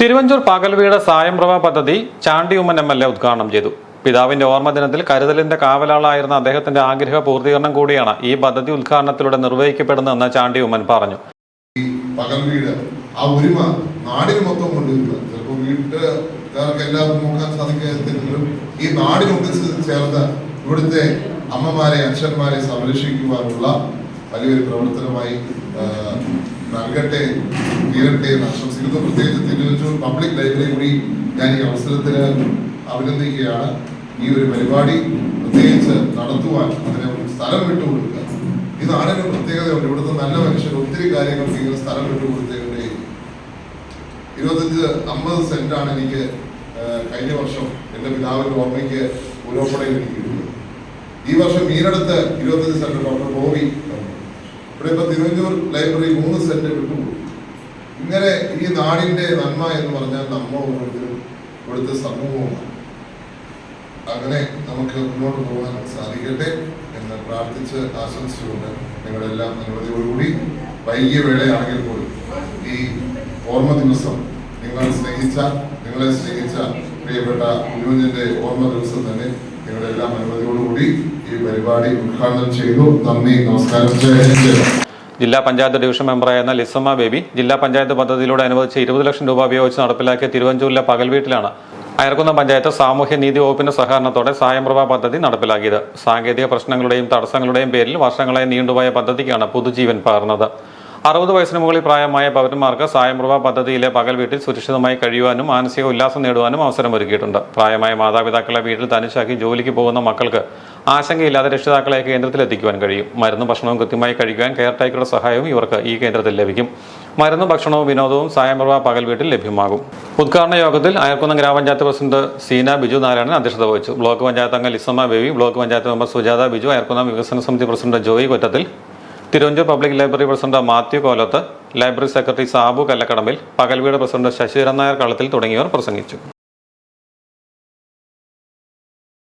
തിരുവഞ്ചൂർ പകൽവീട് സായംപ്രഭ പദ്ധതി Chandy Oommen M L A ഉദ്ഘാടനം ചെയ്തു. പിതാവിന്റെ ഓർമ്മദിനത്തിൽ കരുതലിന്റെ കാവലാളായിരുന്ന അദ്ദേഹത്തിന്റെ ആഗ്രഹ പൂർത്തീകരണം കൂടിയാണ് ഈ പദ്ധതി ഉദ്ഘാടനത്തിലൂടെ നിർവഹിക്കപ്പെടുന്നതെന്ന് ചാണ്ടിയുമ്മൻ പറഞ്ഞു. പകൽ വീട് ആ നോക്കാൻ ഈ ഇവിടുത്തെ അമ്മമാരെ അച്ഛന്മാരെ സംരക്ഷിക്കുവാനുള്ള വലിയൊരു പ്രവർത്തനമായി നൽകട്ടെ തീരട്ടെ എന്ന് ആശംസിക്കുന്നു. പ്രത്യേകിച്ച് തിരുവഞ്ചൂർ പബ്ലിക് ലൈബ്രറി കൂടി ഞാൻ ഈ അവസരത്തിൽ അഭിനന്ദിക്കുകയാണ്. ഈ ഒരു പരിപാടി പ്രത്യേകിച്ച് നടത്തുവാൻ അതിനെ ഒരു സ്ഥലം വിട്ടുകൊടുക്കുക ഈ നാടിന് പ്രത്യേകതയുണ്ട്. ഇവിടുത്തെ നല്ല മനുഷ്യർ ഒത്തിരി കാര്യങ്ങൾക്ക് ഇങ്ങനെ സ്ഥലം വിട്ടുകൊടുത്തേണ്ടേ ഇരുപത്തഞ്ച് അമ്പത് സെന്റാണ് എനിക്ക് കഴിഞ്ഞ വർഷം എന്റെ പിതാവിന്റെ ഓർമ്മയ്ക്ക് ഉലോപ്പടയിൽ എനിക്ക് കിട്ടിയത്. ഈ വർഷം മീനടുത്ത് ഇരുപത്തഞ്ച് സെന്റ് ഡോക്ടർ ബോബി. ഇവിടെ ഇപ്പൊ തിരുവഞ്ചൂർ ലൈബ്രറി മൂന്ന് സെറ്റ് വിട്ടുകൊടുക്കും ഇങ്ങനെ ഈ നാടിന്റെ നന്മ എന്ന് പറഞ്ഞാൽ നമ്മൾ ഓരോരുത്തരും ഇവിടുത്തെ സമൂഹമാണ് അങ്ങനെ നമുക്ക് മുന്നോട്ട് പോകാൻ സാധിക്കട്ടെ എന്ന് പ്രാർത്ഥിച്ച് ആശംസിച്ചുകൊണ്ട് നിങ്ങളെല്ലാം അനുമതിയോടുകൂടി വൈകിയ വേളയാണെങ്കിൽ പോലും ഈ ഓർമ്മ ദിവസം നിങ്ങൾ സ്നേഹിച്ച നിങ്ങളെ സ്നേഹിച്ച പ്രിയപ്പെട്ട ഗുരുവിന്റെ ഓർമ്മ ദിവസം തന്നെ നിങ്ങളുടെ എല്ലാം അനുമതിയോടുകൂടി ഈ പരിപാടി ഉദ്ഘാടനം ചെയ്തു. നന്ദി നമസ്കാരം. ജില്ലാ പഞ്ചായത്ത് ഡിവിഷൻ മെമ്പറായിരുന്ന ലിസമ്മ ബേബി ജില്ലാ പഞ്ചായത്ത് പദ്ധതിയിലൂടെ അനുവദിച്ച ഇരുപത് ലക്ഷം രൂപ ഉപയോഗിച്ച് നടപ്പിലാക്കിയ തിരുവഞ്ചൂരിലെ പകൽ വീട്ടിലാണ് അയർക്കുന്ന പഞ്ചായത്ത് സാമൂഹ്യ നീതി വകുപ്പിന്റെ സഹകരണത്തോടെ സായംപ്രഭ പദ്ധതി നടപ്പിലാക്കിയത്. സാങ്കേതിക പ്രശ്നങ്ങളുടെയും തടസ്സങ്ങളുടെയും പേരിൽ വർഷങ്ങളായി നീണ്ടുപോയ പദ്ധതിക്കാണ് പുതുജീവൻ പകർന്നത്. അറുപത് വയസ്സിന് മുകളിൽ പ്രായമായ പൗരന്മാർക്ക് സായംപ്രഭ പദ്ധതിയിലെ പകൽ വീട്ടിൽ സുരക്ഷിതമായി കഴിയുവാനും മാനസിക ഉല്ലാസം നേടുവാനും അവസരം ഒരുക്കിയിട്ടുണ്ട്. പ്രായമായ മാതാപിതാക്കളെ വീട്ടിൽ തനിച്ചാക്കി ജോലിക്ക് പോകുന്ന മക്കൾക്ക് ആശങ്കയില്ലാതെ രക്ഷിതാക്കളെ കേന്ദ്രത്തിൽ എത്തിക്കുവാൻ കഴിയും. മരുന്നും ഭക്ഷണവും കൃത്യമായി കഴിക്കുവാൻ കെയർ ടേക്കറുടെ സഹായവും ഇവർക്ക് ഈ കേന്ദ്രത്തിൽ ലഭിക്കും. മരുന്നും ഭക്ഷണവും വിനോദവും സായംപ്രഭ പകൽ വീട്ടിൽ ലഭ്യമാകും. ഉദ്ഘാടന യോഗത്തിൽ അയർക്കുന്നം ഗ്രാമപഞ്ചായത്ത് പ്രസിഡന്റ് സീന ബിജു നാരായണൻ അധ്യക്ഷത വഹിച്ചു. ബ്ലോക്ക് പഞ്ചായത്ത് അംഗം ലിസമ്മ ബേബി ബ്ലോക്ക് പഞ്ചായത്ത് മെമ്പർ സുജാത ബിജു അയർക്കുന്നം വികസന സമിതി president Joy Kottathil Thiruvanchoor public library president Mathew Kolath library secretary Sabu Kallakkadambil പകൽവീട് president Sasidharan Nair Kalathil തുടങ്ങിയവർ പ്രസംഗിച്ചു